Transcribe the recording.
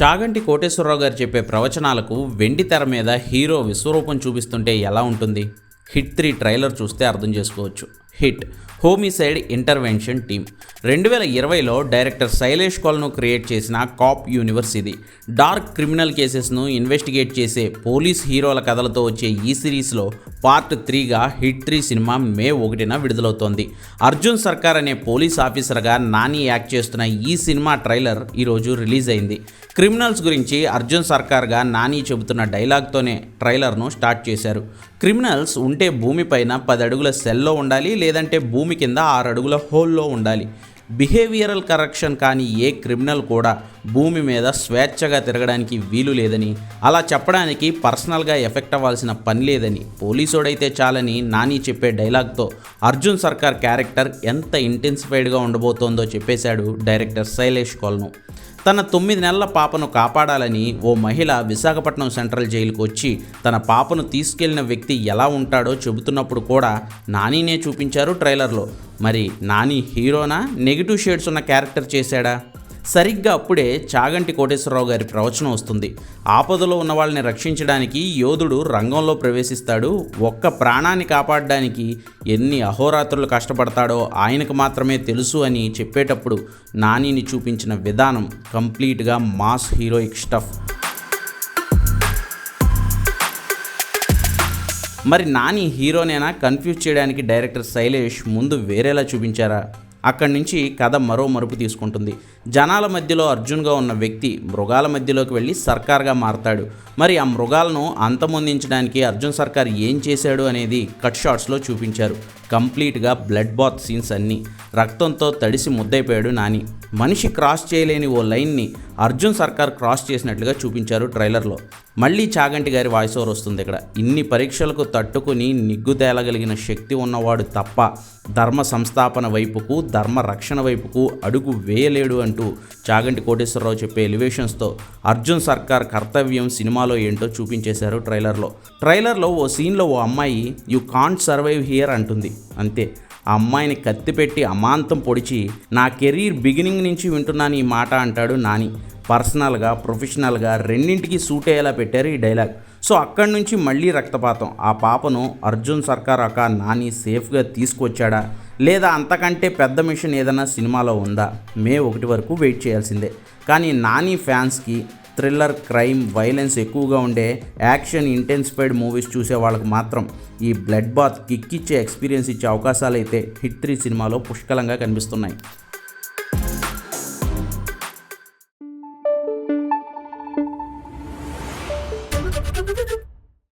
చాగంటి కోటేశ్వరరావు గారు చెప్పే ప్రవచనాలకు వెండి తెర మీద హీరో విశ్వరూపం చూపిస్తుంటే ఎలా ఉంటుంది? హిట్ త్రీ ట్రైలర్ చూస్తే అర్థం చేసుకోవచ్చు. Hit homicide intervention team. రెండు వేల ఇరవైలో డైరెక్టర్ శైలేష్ కొల్ను క్రియేట్ చేసిన కాప్ యూనివర్స్ ఇది. డార్క్ క్రిమినల్ కేసెస్ను ఇన్వెస్టిగేట్ చేసే పోలీస్ హీరోల కథలతో వచ్చే ఈ సిరీస్లో పార్ట్ త్రీగా హిట్ త్రీ సినిమా మే ఒకటిన విడుదలవుతోంది. అర్జున్ సర్కార్ అనే పోలీస్ ఆఫీసర్గా నాని యాక్ట్ చేస్తున్న ఈ సినిమా ట్రైలర్ ఈరోజు రిలీజ్ అయింది. క్రిమినల్స్ గురించి అర్జున్ సర్కార్గా నాని చెబుతున్న డైలాగ్తోనే ట్రైలర్ను స్టార్ట్ చేశారు. క్రిమినల్స్ ఉంటే భూమిపైన పది అడుగుల సెల్లో ఉండాలి లేదంటే భూమి కింద ఆరు అడుగుల హోల్లో ఉండాలి. బిహేవియరల్ కరెక్షన్ కానీ ఏ క్రిమినల్ కూడా భూమి మీద స్వేచ్ఛగా తిరగడానికి వీలు లేదని అలా చెప్పడానికి పర్సనల్గా ఎఫెక్ట్ అవ్వాల్సిన పని లేదని పోలీసోడైతే చాలని నాని చెప్పే డైలాగ్తో అర్జున్ సర్కార్ క్యారెక్టర్ ఎంత ఇంటెన్సిఫైడ్గా ఉండబోతోందో చెప్పేశాడు డైరెక్టర్ శైలేష్ కొల్ను. తన తొమ్మిది నెలల పాపను కాపాడాలని ఓ మహిళ విశాఖపట్నం సెంట్రల్ జైలుకు వచ్చి తన పాపను తీసుకెళ్ళిన వ్యక్తి ఎలా ఉంటాడో చెబుతున్నప్పుడు కూడా నానినే చూపించారు ట్రైలర్లో. మరి నాని హీరోనా? నెగిటివ్ షేడ్స్ ఉన్న క్యారెక్టర్ చేశాడా? సరిగ్గా అప్పుడే చాగంటి కోటేశ్వరరావు గారి ప్రవచనం వస్తుంది. ఆపదలో ఉన్న వాళ్ళని రక్షించడానికి యోధుడు రంగంలో ప్రవేశిస్తాడు. ఒక్క ప్రాణాన్ని కాపాడడానికి ఎన్ని అహోరాత్రులు కష్టపడతాడో ఆయనకు మాత్రమే తెలుసు అని చెప్పేటప్పుడు నానిని చూపించిన విధానం కంప్లీట్గా మాస్ హీరోయిక్ స్టఫ్. మరి నాని హీరోనేనా? కన్ఫ్యూజ్ చేయడానికి డైరెక్టర్ శైలేష్ ముందు వేరేలా చూపించారా? అక్కడి నుంచి కథ మరో మరుపు తీసుకుంటుంది. జనాల మధ్యలో అర్జున్గా ఉన్న వ్యక్తి మృగాల మధ్యలోకి వెళ్ళి సర్కార్గా మారతాడు. మరి ఆ మృగాలను అంతమొందించడానికి అర్జున్ సర్కార్ ఏం చేశాడు అనేది కట్ షాట్స్లో చూపించారు. కంప్లీట్గా బ్లడ్ బాత్ సీన్స్ అన్నీ. రక్తంతో తడిసి ముద్దైపోయాడు నాని. మనిషి క్రాస్ చేయలేని ఓ లైన్ని అర్జున్ సర్కార్ క్రాస్ చేసినట్లుగా చూపించారు ట్రైలర్లో. మళ్ళీ చాగంటి గారి వాయిస్ ఓవర్ వస్తుంది ఇక్కడ. ఇన్ని పరీక్షలకు తట్టుకుని నిగ్గు తేలగలిగిన శక్తి ఉన్నవాడు తప్ప ధర్మ సంస్థాపన వైపుకు ధర్మ రక్షణ వైపుకు అడుగు వేయలేడు అంటూ చాగంటి కోటేశ్వరరావు చెప్పే ఎలివేషన్స్తో అర్జున్ సర్కార్ కర్తవ్యం సినిమాలో ఏంటో చూపించేశారు ట్రైలర్లో. ట్రైలర్లో ఓ సీన్లో ఓ అమ్మాయి యు కాంట్ సర్వైవ్ హియర్ అంటుంది. అంతే. ఆ అమ్మాయిని కత్తిపెట్టి అమాంతం పొడిచి నా కెరీర్ బిగినింగ్ నుంచి వింటున్నాను ఈ మాట అంటాడు నాని. పర్సనల్గా ప్రొఫెషనల్గా రెండింటికి సూట్ అయ్యేలా పెట్టారు ఈ డైలాగ్. సో అక్కడి నుంచి మళ్ళీ రక్తపాతం. ఆ పాపను అర్జున్ సర్కార్ అక్క నాని సేఫ్గా తీసుకొచ్చాడా? లేదా అంతకంటే పెద్ద మిషన్ ఏదైనా సినిమాలో ఉందా? మే ఒకటి వరకు వెయిట్ చేయాల్సిందే. కానీ నాని ఫ్యాన్స్కి థ్రిల్లర్ క్రైమ్ వైలెన్స్ ఎక్కువగా ఉండే యాక్షన్ ఇంటెన్సిఫైడ్ మూవీస్ చూసే వాళ్ళకి మాత్రం ఈ బ్లడ్ బాత్ కిక్ ఇచ్చే ఎక్స్పీరియన్స్ ఇచ్చే అవకాశాలు అయితే హిట్ త్రీ సినిమాలో పుష్కలంగా కనిపిస్తున్నాయి.